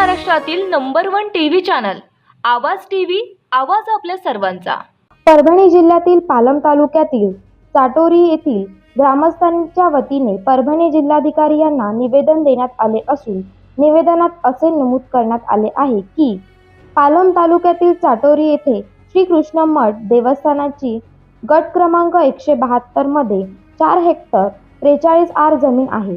महाराष्ट्रातील number one TV channel Awaaz TV आवाज आपल्या सर्वांचा. परभणी जिल्ह्यातील पालम तालुक्यातील चाटोरी येथील ग्रामस्थांच्या वतीने परभणी जिल्हाधिकारी यांना निवेदन देण्यात आले असून निवेदनात असे नमूद करण्यात आले आहे की पालम तालुक्यातील चाटोरी येथे श्रीकृष्ण मठ देवस्थानाची गट क्रमांक एकशे बहात्तरमध्ये चार हेक्टर त्रेचाळीस आर जमीन आहे.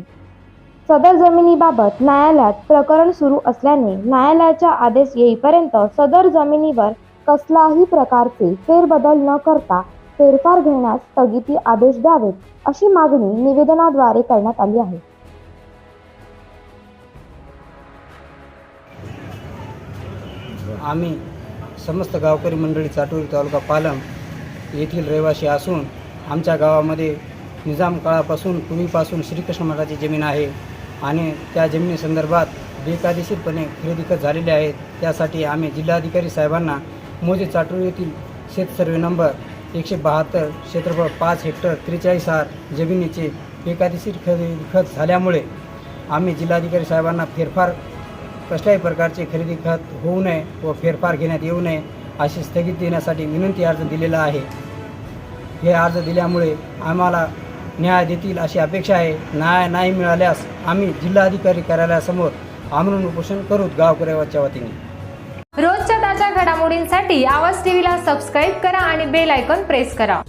सदर जमिनीबाबत न्यायालयात प्रकरण सुरू असल्याने न्यायालयाचा आदेश येईपर्यंत सदर जमिनीवर कसलाही प्रकारचे फेरबदल न करता फेरफार घेण्यास स्थगिती आदेश द्यावेत अशी मागणी निवेदनाद्वारे करण्यात आली आहे. आम्ही समस्त गावकरी मंडळी चाटोरी तालुका पालम येथील रहिवासी असून आमच्या गावामध्ये निजाम काळापासून पूर्वीपासून श्रीकृष्ण मठाची जमीन आहे. आणि त्या जमिनीसंदर्भात बेकायदेशीरपणे खरेदी खत झालेले आहेत त्यासाठी आम्ही जिल्हाधिकारी साहेबांना मोजे चाटोरी येथील शेत सर्वे नंबर एकशे बहात्तर क्षेत्रफळ पाच हेक्टर त्रेचाळीस हार जमिनीचे बेकायदेशीर खरेदी खत झाल्यामुळे आम्ही जिल्हाधिकारी साहेबांना फेरफार कसल्याही प्रकारचे खरेदी खत होऊ नये व फेरफार घेण्यात येऊ नये अशी स्थगित देण्यासाठी विनंती अर्ज दिलेला आहे. हे अर्ज दिल्यामुळे आम्हाला न्याय देतील अशी अपेक्षा आहे. न्याय नाही मिळाल्यास आम्ही जिल्हाधिकारी कार्यालयासमोर आमरण उपोषण करू गावकऱ्याच्या वतीने. रोजच्या ताज्या घडामोडींसाठी आवाज टीव्हीला सबस्क्राईब करा आणि बेल आयकॉन प्रेस करा.